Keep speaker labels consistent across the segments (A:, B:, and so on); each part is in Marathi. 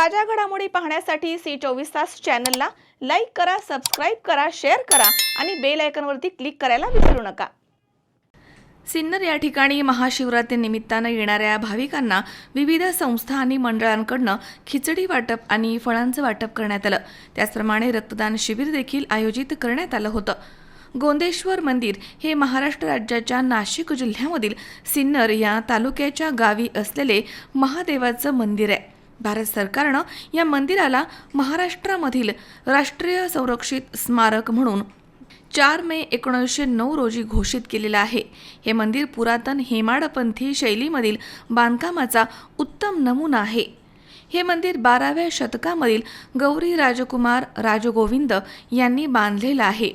A: ताज्या घडामोडी पाहण्यासाठी सी चोवीस तास चॅनलला लाईक करा सबस्क्राईब करा शेअर करा आणि बेल आयकॉनवरती क्लिक करायला विसरू नका. सिन्नर या ठिकाणी महाशिवरात्री निमित्तानं येणाऱ्या भाविकांना विविध संस्था आणि मंडळांकडनं खिचडी वाटप आणि फळांचं वाटप करण्यात आलं. त्याचप्रमाणे रक्तदान शिबिर देखील आयोजित करण्यात आलं होतं. गोंदेश्वर मंदिर हे महाराष्ट्र राज्याच्या नाशिक जिल्ह्यामधील सिन्नर या तालुक्याच्या गावी असलेले महादेवाचं मंदिर आहे. भारत सरकारनं या मंदिराला महाराष्ट्रामधील राष्ट्रीय संरक्षित स्मारक म्हणून चार मे एकोणीसशे नऊ रोजी घोषित केलेलं आहे. हे मंदिर पुरातन हेमाडपंथी शैलीमधील बांधकामाचा उत्तम नमुना आहे. हे मंदिर बाराव्या शतकामधील गौरी राजकुमार राजगोविंद यांनी बांधलेलं आहे.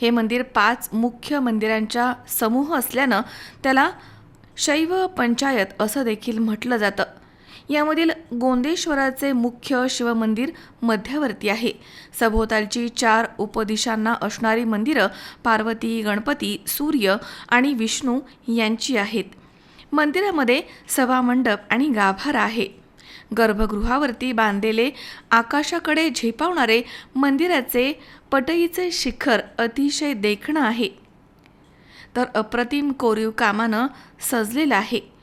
A: हे मंदिर पाच मुख्य मंदिरांचा समूह असल्यानं त्याला शैव पंचायत असं देखील म्हटलं जातं. यामधील गोंदेश्वराचे मुख्य शिवमंदिर मध्यवर्ती आहे. सभोवतालची चार उपदिशांना असणारी मंदिरं पार्वती गणपती सूर्य आणि विष्णू यांची आहेत. मंदिरामध्ये सभामंडप आणि गाभारा आहे. गर्भगृहावरती बांधलेले आकाशाकडे झेपावणारे मंदिराचे पटईचे शिखर अतिशय देखणं आहे. तर अप्रतिम कोरीव कामानं सजलेलं आहे.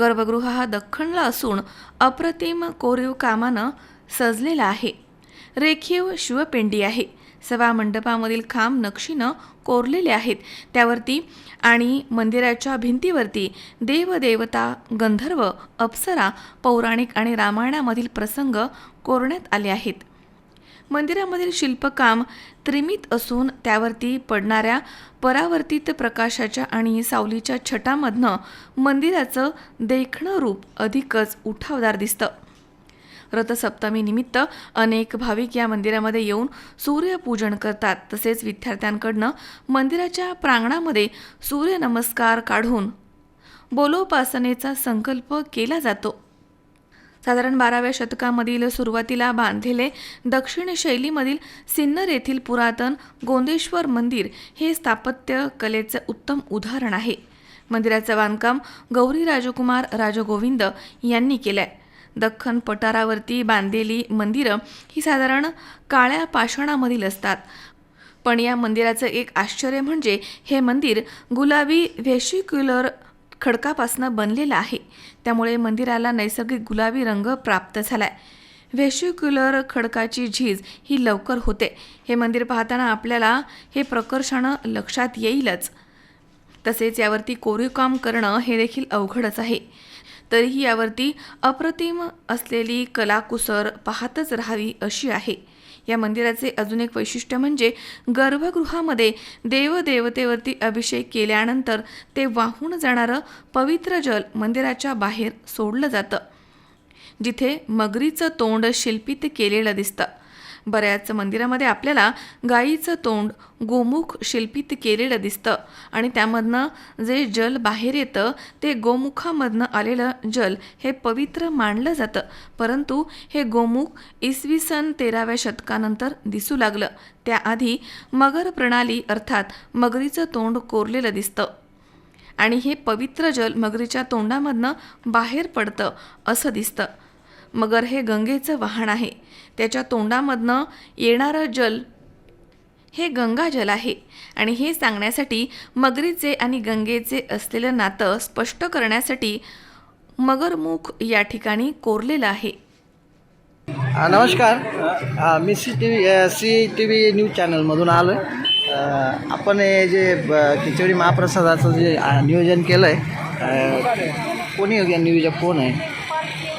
A: गर्भगृह हा दख्खनला असून अप्रतिम कोरीव कामानं सजलेला आहे. रेखीव शिवपिंडी आहे. सभा मंडपामधील खांब नक्षीनं कोरलेले आहेत. त्यावरती आणि मंदिराच्या भिंतीवरती देवदेवता गंधर्व अप्सरा पौराणिक आणि रामायणामधील प्रसंग कोरण्यात आले आहेत. मंदिरामधील शिल्पकाम त्रिमित असून त्यावरती पडणाऱ्या परावर्तित प्रकाशाच्या आणि सावलीच्या छटामधनं मंदिराचं देखणं रूप अधिकच उठावदार दिसतं. रथसप्तमीनिमित्त अनेक भाविक या मंदिरामध्ये येऊन सूर्यपूजन करतात. तसेच विद्यार्थ्यांकडनं मंदिराच्या प्रांगणामध्ये सूर्यनमस्कार काढून बोलोपासनेचा संकल्प केला जातो. साधारण बाराव्या शतकामधील सुरुवातीला बांधलेले दक्षिण शैलीमधील सिन्नर येथील पुरातन गोंदेश्वर मंदिर हे स्थापत्य कलेचं उत्तम उदाहरण आहे. मंदिराचं बांधकाम गौरी राजकुमार राजगोविंद यांनी केलंय. दख्खन पठारावरती बांधलेली मंदिरं ही साधारण काळ्या पाषाणामधील असतात. पण या मंदिराचं एक आश्चर्य म्हणजे हे मंदिर गुलाबी व्हेशिक्युलर खडकापासनं बनलेलं आहे. त्यामुळे मंदिराला नैसर्गिक गुलाबी रंग प्राप्त झालाय. व्हेशिक्युलर खडकाची झीज ही लवकर होते. हे मंदिर पाहताना आपल्याला हे प्रकर्षानं लक्षात येईलच. तसेच यावरती कोरीव काम करणं हे देखील अवघडच आहे. तरीही यावरती अप्रतिम असलेली कलाकुसर पाहतच राहावी अशी आहे. या मंदिराचे अजून एक वैशिष्ट्य म्हणजे गर्भगृहामध्ये देवदेवतेवरती अभिषेक केल्यानंतर ते वाहून जाणारं पवित्र जल मंदिराच्या बाहेर सोडलं जातं जिथे मगरीचं तोंड शिल्पित केलेलं दिसतं. बऱ्याच मंदिरामध्ये आपल्याला गाईचं तोंड गोमुख शिल्पित केलेलं दिसतं. आणि त्यामधनं जे जल बाहेर येतं ते गोमुखामधनं आलेलं जल हे पवित्र मानलं जातं. परंतु हे गोमुख इसवी सन तेराव्या शतकानंतर दिसू लागलं. त्याआधी मगर प्रणाली अर्थात मगरीचं तोंड कोरलेलं दिसतं. आणि हे पवित्र जल मगरीच्या तोंडामधनं बाहेर पडतं असं दिसतं. मगर हे गंगेचं वाहन आहे. त्याच्या तोंडामधनं येणारं जल हे गंगाजल आहे. आणि हे सांगण्यासाठी मगरीचे आणि गंगेचे असलेलं नातं स्पष्ट करण्यासाठी मगरमुख या ठिकाणी कोरलेलं आहे.
B: नमस्कार. मी C T V C T V news चॅनलमधून आलो आहे आपण हे जे खिचडी महाप्रसादाचं जे नियोजन केलं आहे कोणी या नियोजक कोण आहे?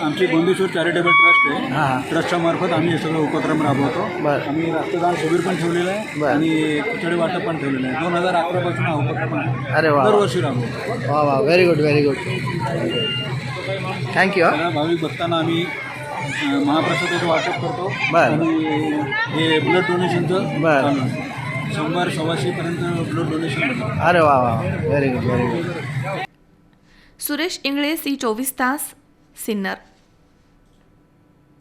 C: आमची गोंदेश्वर चॅरिटेबल ट्रस्ट आहे
B: हां
C: ट्रस्टच्या मार्फत आम्ही हे सगळं उपक्रम राबवतो
B: बरं.
C: आम्ही रक्तदान शिबिर पण ठेवलेलं आहे
B: बरं.
C: आणि खिचडी वाटप पण ठेवलेलं आहे दोन हजार अकरापासून हा उपक्रम आहे.
B: अरे वा
C: दरवर्षी राबवतो
B: वा वा very good very good thank you हां
C: भाविक भक्तांना आम्ही अं, महाप्रसादाचं वाटप करतो
B: बरं.
C: आणि हे ब्लड डोनेशनचं
B: बरं.
C: चालू आहे. शंभर सव्वाशेपर्यंत ब्लड डोनेशन होतं.
B: अरे वा वा very good very good
A: Suresh Ingle C चोवीस तास सिन्नर